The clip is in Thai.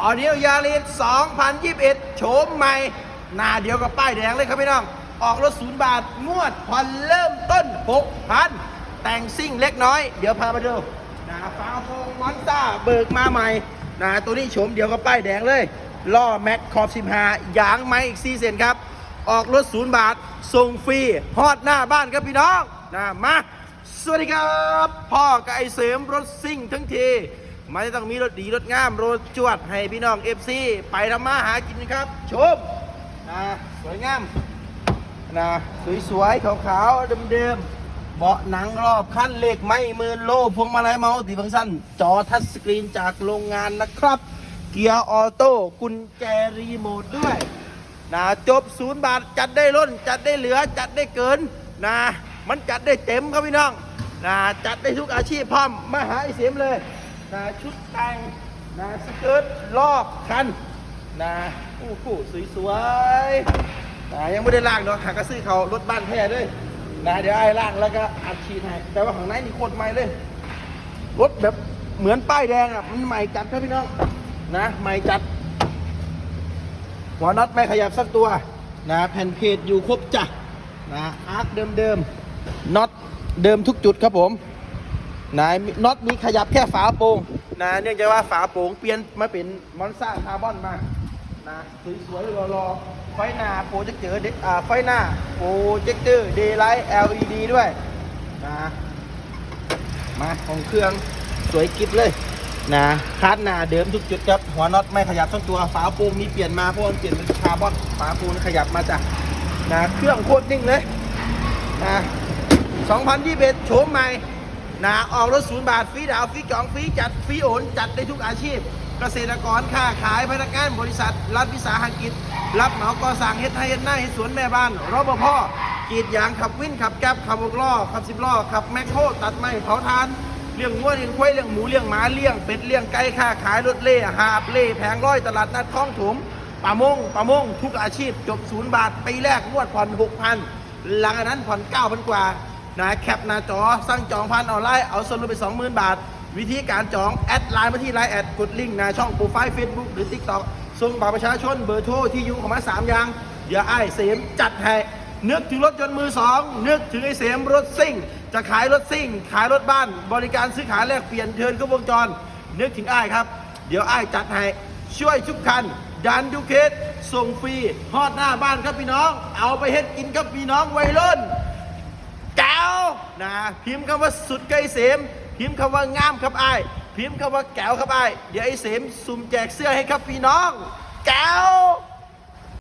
ออนิวยาริส2021 โฉมใหม่ หน้าเดียวกับป้ายแดงเลยครับพี่น้อง ออกรถศูนย์บาท งวดผ่อนเริ่มต้น 6,000 แต่งซิ่งเล็กน้อย เดี๋ยวพามาดูนะฟ้าโฟงมอนต้าเบิกมาใหม่นะตัวนี้โฉมเดียวกับป้ายแดงเลย ล่อแม็กขอบ 15 ยางไม้อีก 4 เซนครับ ออกรถศูนย์บาท ส่งฟรี ฮอดหน้าบ้านครับพี่น้องนะมา สวัสดีครับ พ่อกับไอเสริมรถซิ่งทั้งที ไม่ต้องมีรถดีรถงามรถจวดให้พี่น้องเอฟซีไปทำมาหากินครับชมนะสวยงามนะสวยๆขาวๆเดิมๆเบาะหนังรอบคันเหล็กไม่มื่นโลพวงมาลัยเมาส์ตีฟังก์ชันจอทัชสกรีนจากโรงงานนะครับ เกียร์ออโต้กุญแจรีโมทด้วยนะจบศูนย์บาทจัดได้ล้น จัดได้เหลือจัดได้เกินนะมันจัดได้เต็มครับพี่น้องนะจัดได้ทุกอาชีพพร้อมมาหาไอเสียมเลย นะชุดแต่งนะสเกิร์ตรอบคันนะโอ้โหสวยๆนะยังไม่ได้ล่างเนาะหากระซื้อเขารถบ้านแท้ด้วยนะเดี๋ยวไอ้ล่างแล้วก็อัดฉีดให้แต่ว่าข้างในนี่โคตรใหม่เลยรถแบบเหมือนป้ายแดงอะมันใหม่จัดครับพี่น้องนะใหม่จัด หัวน็อตไม่ขยับสักตัวนะแผ่นเพจอยู่ครบจ้ะนะอาร์คเดิมๆน็อตเดิมทุกจุดครับผม นะน็อตมีขยับแค่ฝาโปร่งนะเนื่องจากว่าฝาโป่งเปลี่ยนมาเป็นมอนซ่าคาร์บอนมานะสวยๆรอๆไฟหน้าโปรเจคเตอร์อ่าไฟหน้าโปรเจคเตอร์เดย์ไลท์ LED ด้วยนะมาของเครื่องสวยกิบเลยนะคาดหน้าเดิมทุกจุดครับหัวน็อตไม่ขยับทั้งตัวฝาปูมีเปลี่ยนมาเพราะมันเปลี่ยนเป็นคาร์บอนฝาปูนขยับมาจากนะเครื่องโคตรนิ่งเลยนะ2021โฉมใหม่ นะออกรถศูนย์บาทฟรีดาวฟรีจองฟรีจัดฟรีโอนจัดได้ทุกอาชีพ เกษตรกรค้าขายพนักงานบริษัท รัฐวิสาหกิจ รับเหมาก่อสร้างเฮ็ดไทยเฮ็ดหน้าเฮ็ดสวนแม่บ้านรปภกรีดยางขับวินขับแก๊บขับวกล้อขับสิบล้อขับแมคโครตัดไม้เผาทานเลี้ยงวัวเลี้ยงควายเลี้ยงหมูเลี้ยงหมาเลี้ยงเป็ดเลี้ยงไก่ค้าขายรถเล่หาบเล่แผงร้อยตลาดนัดคลองถมป่ามงป่ามงทุกอาชีพจบศูนย์บาทปีแรกงวดผ่อนหกพันหลังจากนั้นผ่อนเก้าพันกว่า นะแคปหน้าจอสั่งจองพันออนไลน์เอาส่วนลดไปสองหมื่นบาท วิธีการจอง แอดไลน์มาที่ไลน์แอดกดลิงก์หน้าช่องโปรไฟล์เฟซบุ๊กหรือทิกตอกส่งบัตรประชาชนเบอร์โทรที่อยู่ของมาสามอย่าง เดี๋ยวไอ้ายเสมจัดให้นึกถึงรถยนต์มือสองนึกถึงไอ้เสมรถซิ่ง จะขายรถซิ่ง ขายรถบ้าน บริการซื้อขายแลกเปลี่ยนเทิร์นก็วงจร นึกถึงไอ้ครับ เดี๋ยวไอ้จัดให้ช่วยทุกคันดันดูเคสส่งฟรีฮอดหน้าบ้านครับพี่น้อง เอาไปเฮ็ดกินครับพี่น้องวัยรุ่น นะพิมพ์คำว่าสุดไกลเสม พิมพ์คำว่างามครับไอ้พิมพ์คำว่าแก้วครับไอ้เดี๋ยวไอ้เสมสุ่มแจกเสื้อให้ครับพี่น้อง แก้ว